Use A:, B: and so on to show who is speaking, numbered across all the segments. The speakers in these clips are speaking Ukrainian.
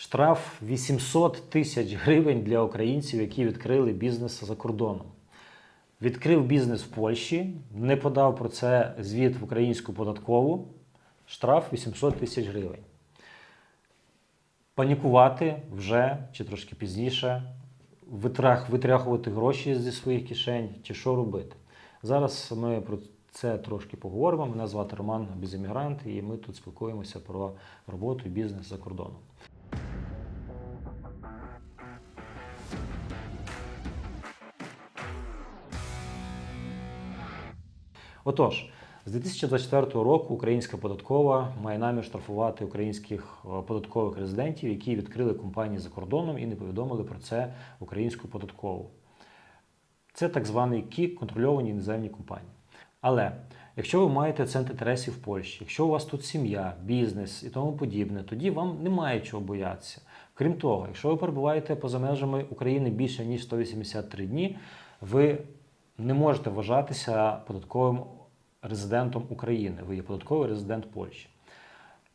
A: Штраф 800 тисяч гривень для українців, які відкрили бізнес за кордоном. Відкрив бізнес в Польщі, не подав про це звіт в українську податкову. Штраф 800 тисяч гривень. Панікувати вже чи трошки пізніше, витрах, витряхувати гроші зі своїх кишень, чи що робити. Зараз ми про це трошки поговоримо. Мене звати Роман Безіммігрант, і ми тут спілкуємося про роботу і бізнес за кордоном. Отож, з 2024 року українська податкова має намір штрафувати українських е, податкових резидентів, які відкрили компанії за кордоном і не повідомили про це українську податкову. Це так званий КІК, контрольовані іноземні компанії. Але якщо ви маєте центр інтересів в Польщі, якщо у вас тут сім'я, бізнес і тому подібне, тоді вам немає чого боятися. Крім того, якщо ви перебуваєте поза межами України більше ніж 183 дні, ви не можете вважатися податковим резидентом України. Ви є податковий резидент Польщі.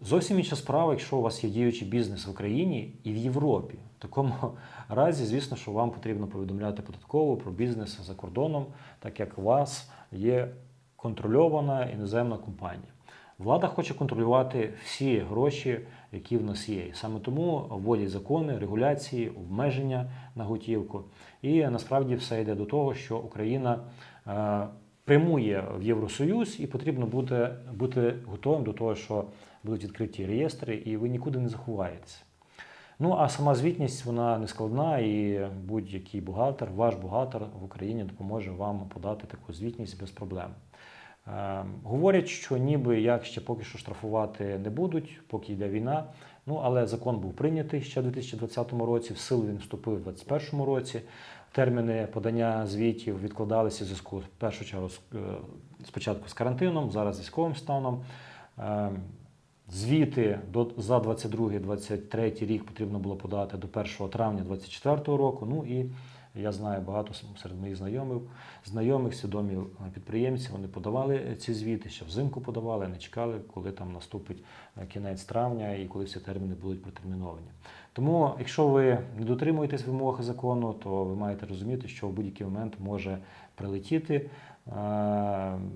A: Зовсім інша справа, якщо у вас є діючий бізнес в Україні і в Європі. В такому разі, звісно, що вам потрібно повідомляти податково про бізнес за кордоном, так як у вас є контрольована іноземна компанія. Влада хоче контролювати всі гроші, які в нас є. І саме тому вводять закони, регуляції, обмеження на готівку. І насправді все йде до того, що Україна е, прямує в Євросоюз, і потрібно буде бути готовим до того, що будуть відкриті реєстри, і ви нікуди не заховаєтеся. Ну а сама звітність вона не складна, і будь-який бухгалтер, ваш бухгалтер в Україні допоможе вам подати таку звітність без проблем. Е, говорять, що ніби як ще поки що штрафувати не будуть, поки йде війна. Ну але закон був прийнятий ще в 2020 році. В силу він вступив у 2021 році. Терміни подання звітів відкладалися в зв'язку в першу чергу е, спочатку з карантином, зараз з військовим станом. Е, Звіти за 22-23 рік потрібно було подати до 1 травня 2024 року. Ну і я знаю багато серед моїх знайомих, знайомих, свідомі підприємці. Вони подавали ці звіти, ще взимку подавали, не чекали, коли там наступить е, кінець травня і коли всі терміни будуть протерміновані. Тому, якщо ви не дотримуєтесь вимог закону, то ви маєте розуміти, що в будь-який момент може прилетіти. Е,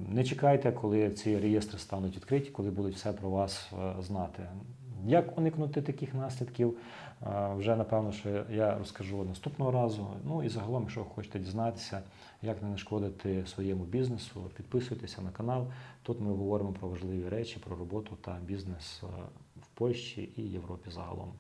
A: Не чекайте, коли ці реєстри стануть відкриті, коли будуть все про вас е, знати. Як уникнути таких наслідків? Вже напевно, що я розкажу наступного разу. Ну і загалом, якщо ви хочете дізнатися, як не нашкодити своєму бізнесу, підписуйтеся на канал. Тут ми говоримо про важливі речі, про роботу та бізнес в Польщі і Європі загалом.